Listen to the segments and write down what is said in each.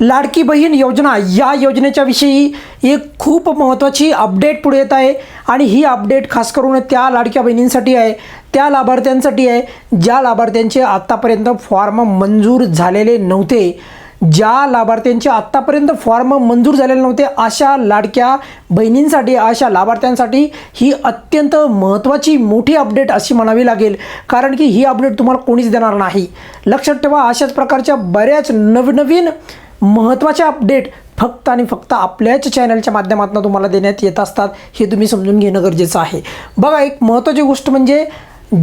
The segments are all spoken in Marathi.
लाडकी बहीण योजना. या योजनेच्या विषयी एक खूप महत्त्वाची अपडेट पुढे येत आहे आणि ही अपडेट खास करून त्या लाडक्या बहिणींसाठी आहे त्या लाभार्थ्यांसाठी आहे ज्या लाभार्थ्यांचे आत्तापर्यंत फॉर्म मंजूर झालेले नव्हते ज्या लाभार्थ्यांचे आत्तापर्यंत फॉर्म मंजूर झालेले नव्हते अशा लाडक्या बहिणींसाठी अशा लाभार्थ्यांसाठी ही अत्यंत महत्त्वाची मोठी अपडेट अशी म्हणावी लागेल. कारण की ही अपडेट तुम्हाला कोणीच देणार नाही. लक्षात ठेवा अशाच प्रकारच्या बऱ्याच नवनवीन महत्त्वाचे अपडेट फक्त आणि फक्त आपल्याच चॅनलच्या माध्यमातून तुम्हाला देण्यात येत असतात हे तुम्ही समजून घेणं गरजेचं आहे. बघा एक महत्त्वाची गोष्ट म्हणजे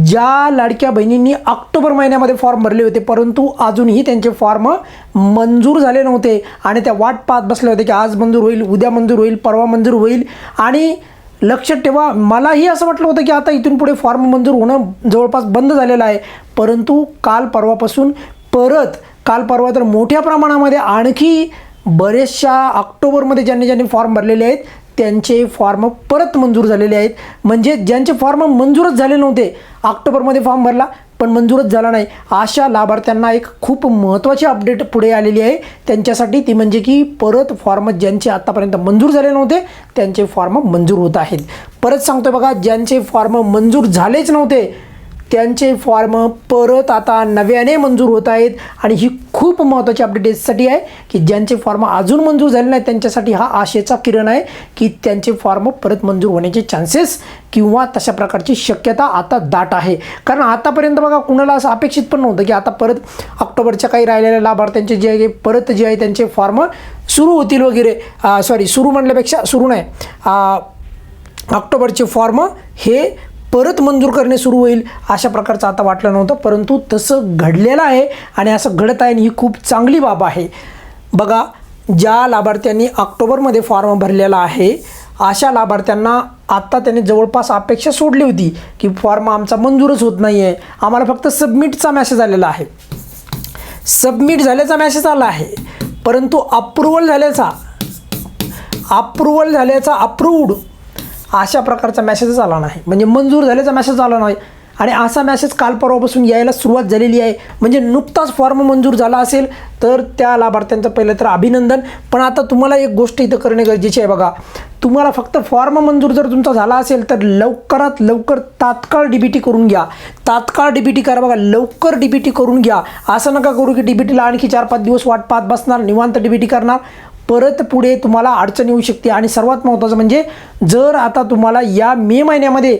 ज्या लाडक्या बहिणींनी ऑक्टोबर महिन्यामध्ये फॉर्म भरले होते परंतु अजूनही त्यांचे फॉर्म मंजूर झाले नव्हते आणि त्या वाट पाहत बसले होते की आज मंजूर होईल उद्या मंजूर होईल परवा मंजूर होईल. आणि लक्षात ठेवा मलाही असं वाटलं होतं की आता इथून पुढे फॉर्म मंजूर होणं जवळपास बंद झालेलं आहे. परंतु काल परवापासून परत काल परवा तर मोठ्या प्रमाणामध्ये आणखी बरेचशा ऑक्टोबरमध्ये ज्यांनी ज्यांनी फॉर्म भरलेले आहेत त्यांचे फॉर्म परत मंजूर झालेले आहेत. म्हणजे ज्यांचे फॉर्म मंजूरच झाले नव्हते ऑक्टोबरमध्ये फॉर्म भरला पण मंजूरच झाला नाही. अशा लाभार्थ्यांना एक खूप महत्त्वाची अपडेट पुढे आलेली आहे. त्यांच्यासाठी ती म्हणजे की परत फॉर्म ज्यांचे आत्तापर्यंत मंजूर झाले नव्हते त्यांचे फॉर्म मंजूर होत आहेत. परत सांगतो बघा ज्यांचे फॉर्म मंजूर झालेच नव्हते त्यांचे फॉर्म परत आता नव्याने मंजूर होत आहेत आणि ही खूप महत्त्वाची अपडेट यासाठी आहे की ज्यांचे फॉर्म अजून मंजूर झाले नाही त्यांच्यासाठी हा आशेचा किरण आहे की त्यांचे फॉर्म परत मंजूर होण्याचे चान्सेस किंवा तशा प्रकारची शक्यता आता दाट आहे. कारण आतापर्यंत बघा कुणाला असं अपेक्षित पण नव्हतं की आता परत ऑक्टोबरच्या काही राहिलेल्या लाभार्थ्यांचे जे आहे परत जे आहे त्यांचे फॉर्म सुरू होतील वगैरे. सॉरी सुरू म्हणल्यापेक्षा सुरू नाही. ऑक्टोबरचे फॉर्म हे परत मंजूर करणे सुरू होईल अशा प्रकारचं आता वाटलं नव्हतं परंतु तसं घडलेलं आहे आणि असं घडत आहे आणि ही खूप चांगली बाब आहे. बघा ज्या लाभार्थ्यांनी ऑक्टोबरमध्ये फॉर्म भरलेला आहे अशा लाभार्थ्यांना आत्ता त्यांनी जवळपास अपेक्षा सोडली होती की फॉर्म आमचा मंजूरच होत नाही आहे आम्हाला फक्त सबमिटचा मॅसेज आलेला आहे. सबमिट झाल्याचा मॅसेज आला आहे परंतु अप्रुव्हल झाल्याचा अप्रुव्हल झाल्याचा अप्रूव्ड अशा प्रकारचा मेसेजच आला नाही. म्हणजे मंजूर झाल्याचा मेसेज आला नाही. आणि असा मेसेज काल परवापासून यायला सुरुवात झालेली आहे. म्हणजे नुकताच फॉर्म मंजूर झाला असेल तर त्या लाभार्थ्यांचं पहिलं तर अभिनंदन. पण आता तुम्हाला एक गोष्ट इथं करणे गरजेची आहे बघा. तुम्हाला फक्त फॉर्म मंजूर जर तुमचा झाला असेल तर लवकरात लवकर तात्काळ डी बी टी करून घ्या. तात्काळ डी बी टी करा बघा. लवकर डी बी टी करून घ्या. असं नका करू की डी बी टीला आणखी चार पाच दिवस वाट पाहत बसणार निवांत डी बी टी करणार. परत पुढे तुम्हाला अडचण येऊ शकते. आणि सर्वात महत्त्वाचं म्हणजे जर आता तुम्हाला या मे महिन्यामध्ये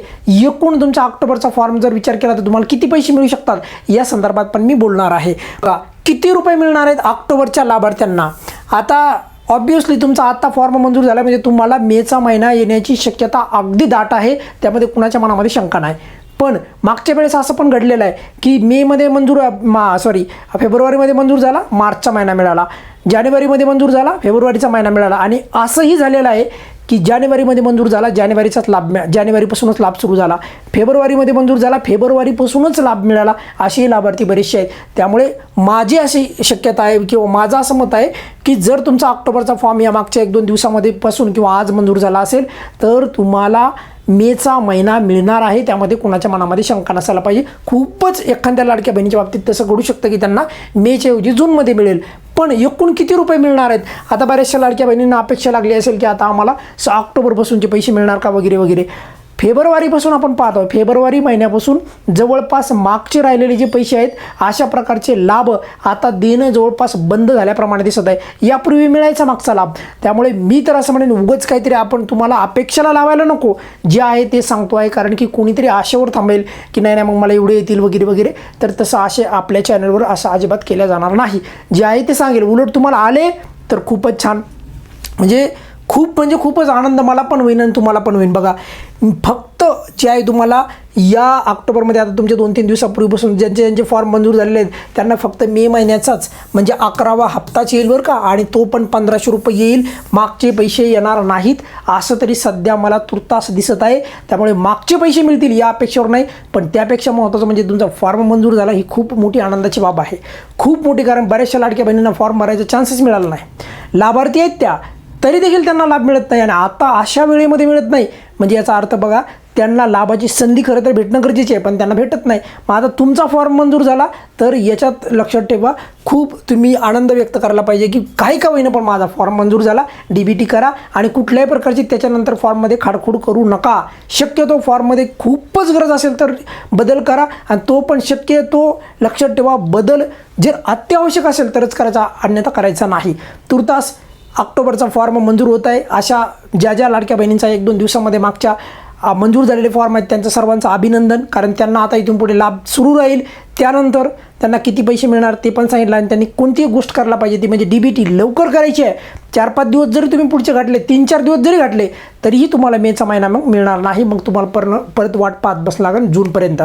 एकूण तुमचा ऑक्टोबरचा फॉर्म जर विचार केला तर तुम्हाला किती पैसे मिळू शकतात? या संदर्भात पण मी बोलणार आहे. का किती रुपये मिळणार आहेत ऑक्टोबरच्या लाभार्थ्यांना? आता ऑब्वियसली तुमचा आत्ता फॉर्म मंजूर झाला म्हणजे तुम्हाला मेचा महिना येण्याची शक्यता अगदी दाट आहे. त्यामध्ये कुणाच्या मनामध्ये शंका नाही. पण मागच्या वेळेस असं पण घडलेलं आहे की मेमध्ये मंजूर मा सॉरी फेब्रुवारीमध्ये मंजूर झाला मार्चचा महिना मिळाला जानेवारीमध्ये मंजूर झाला फेब्रुवारीचा महिना मिळाला. आणि असंही झालेलं आहे की जानेवारीमध्ये मंजूर झाला जानेवारीचाच लाभ मिळा जानेवारीपासूनच लाभ सुरू झाला. फेब्रुवारीमध्ये मंजूर झाला फेब्रुवारीपासूनच लाभ मिळाला असेही लाभार्थी बरेचसे आहेत. त्यामुळे माझी अशी शक्यता आहे किंवा माझं असं मत आहे की जर तुमचा ऑक्टोबरचा फॉर्म या मागच्या एक दोन दिवसामध्ये पासून किंवा आज मंजूर झाला असेल तर तुम्हाला मेचा महिना मिळणार आहे त्यामध्ये कुणाच्या मनामध्ये शंका नसायला पाहिजे. खूपच एखाद्या लाडक्या बहिणीच्या बाबतीत तसं घडू शकतं की त्यांना मेच्या ऐवजी जूनमध्ये मिळेल. पण एकूण किती रुपये मिळणार आहेत? आता बऱ्याचशा लाडक्या बहिणींना अपेक्षा लागली असेल की आता आम्हाला स ऑक्टोबरपासूनचे पैसे मिळणार का? वगैरे वगैरे. फेब्रुवारीपासून आपण पाहतो. फेब्रुवारी महिन्यापासून जवळपास मागचे राहिलेले जे पैसे आहेत अशा प्रकारचे लाभ आता देणं जवळपास बंद झाल्याप्रमाणे दिसत आहे. यापूर्वी मिळायचा मागचा लाभ. त्यामुळे मी तर असं म्हणेन उगंच काहीतरी आपण तुम्हाला अपेक्षाला लावायला नको. जे आहे ते सांगतो आहे कारण की कोणीतरी आशेवर थांबेल की नाही नाही मग मला एवढे येतील वगैरे वगैरे. तर तसं आशे आपल्या चॅनलवर असं अजिबात केल्या जाणार नाही. जे आहे ते सांगेल. उलट तुम्हाला आले तर खूपच छान. म्हणजे खूप म्हणजे खूपच आनंद मला पण होईन आणि तुम्हाला पण होईन. बघा फक्त जे आहे तुम्हाला या ऑक्टोबरमध्ये आता तुमच्या दोन तीन दिवसापूर्वीपासून ज्यांचे ज्यांचे फॉर्म मंजूर झालेले आहेत त्यांना फक्त मे महिन्याचाच म्हणजे अकरावा हप्ताच येईल बरं का आणि तो पण पंधराशे रुपये येईल. मागचे पैसे येणार नाहीत. असं तरी सध्या मला तुर्तास दिसत आहे. त्यामुळे मागचे पैसे मिळतील या अपेक्षेवर नाही पण त्यापेक्षा महत्त्वाचं म्हणजे तुमचा फॉर्म मंजूर झाला ही खूप मोठी आनंदाची बाब आहे. खूप मोठी कारण बऱ्याचशा लाडक्या बहिणींना फॉर्म भरायचा चान्सेस मिळाला नाही. लाभार्थी आहेत त्या. तरी देखील त्यांना लाभ मिळत नाही आणि आता अशा वेळेमध्ये मिळत नाही. म्हणजे याचा अर्थ बघा त्यांना लाभाची संधी खरं तर भेटणं गरजेची आहे पण त्यांना भेटत नाही. मग आता तुमचा फॉर्म मंजूर झाला तर याच्यात लक्षात ठेवा खूप तुम्ही आनंद व्यक्त करायला पाहिजे की काही का होईना पण माझा फॉर्म मंजूर झाला डी बी टी करा आणि कुठल्याही प्रकारची त्याच्यानंतर फॉर्ममध्ये खाडखूड करू नका. शक्यतो फॉर्ममध्ये खूपच गरज असेल तर बदल करा आणि तो पण शक्यतो लक्षात ठेवा बदल जर अत्यावश्यक असेल तरच करायचा अन्यथा करायचा नाही. तुर्तास ऑक्टोबरचा फॉर्म मंजूर होत आहे. अशा ज्या ज्या लाडक्या बहिणींचा एक दोन दिवसामध्ये मागच्या मंजूर झालेले फॉर्म आहेत त्यांचं सर्वांचं अभिनंदन कारण त्यांना आता इथून पुढे लाभ सुरू राहील. त्यानंतर त्यांना किती पैसे मिळणार ते पण सांगितलं आणि त्यांनी कोणती गोष्ट करायला पाहिजे ती म्हणजे डी बी टी लवकर करायची आहे. चार पाच दिवस जरी तुम्ही पुढचे घातले तीन चार दिवस जरी घातले तरीही तुम्हाला मेचा महिना मग मिळणार नाही. मग तुम्हाला पर परत वाट पाहत बस लागेल जूनपर्यंत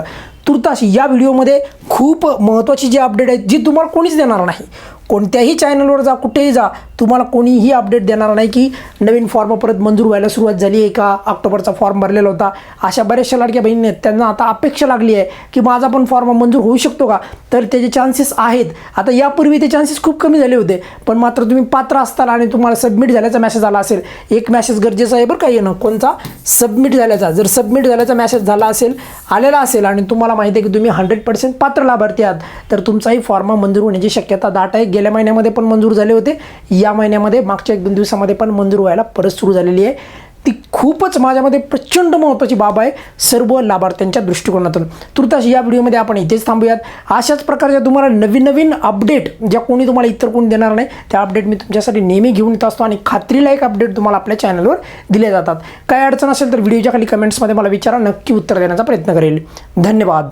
तुर्तास या व्हिडिओमध्ये खूप महत्त्वाची जी अपडेट आहे जी तुम्हाला कोणीच देणार नाही. कोणत्याही चॅनलवर जा कुठेही जा तुम्हाला कोणीही अपडेट देणार नाही की नवीन फॉर्म परत मंजूर व्हायला सुरुवात झाली आहे का ऑक्टोबरचा फॉर्म भरलेला होता. अशा बऱ्याचशा लाडक्या बहिणी आहेत त्यांना आता अपेक्षा लागली आहे की माझा पण फॉर्म मंजूर होऊ शकतो का? तर त्याचे चान्सेस आहेत. आता यापूर्वी ते चान्सेस खूप कमी झाले होते. पण मात्र तुम्ही पात्र असताल आणि तुम्हाला सबमिट झाल्याचा मेसेज आला असेल. एक मेसेज गरजेचा आहे बरं का येणं. कोणता? सबमिट झाल्याचा. जर सबमिट झाल्याचा मेसेज झाला असेल आलेला असेल आणि तुम्हाला माहिती आहे की तुम्ही हंड्रेड पर्सेंट पात्र लाभार्थी आहात तर तुमचाही फॉर्म मंजूर होण्याची शक्यता दाट आहे. गेल्या महिन्यामध्ये पण मंजूर झाले होते. या महिन्यामध्ये मागच्या एक दोन दिवसामध्ये पण मंजूर व्हायला परत सुरू झालेली आहे. ती खूपच माझ्यामध्ये प्रचंड महत्त्वाची बाब आहे सर्व लाभार्थ्यांच्या दृष्टिकोनातून. तुर्तास या व्हिडिओमध्ये आपण इथेच थांबूयात. अशाच प्रकारच्या तुम्हाला नवीन नवीन अपडेट ज्या कोणी तुम्हाला इतर कोणी देणार नाही त्या अपडेट मी तुमच्यासाठी नेहमी घेऊन येत असतो आणि खात्रीलायक अपडेट तुम्हाला आपल्या चॅनलवर दिले जातात. काय अडचण असेल तर व्हिडिओच्या खाली कमेंट्समध्ये मला विचारा नक्की उत्तर देण्याचा प्रयत्न करेल. धन्यवाद.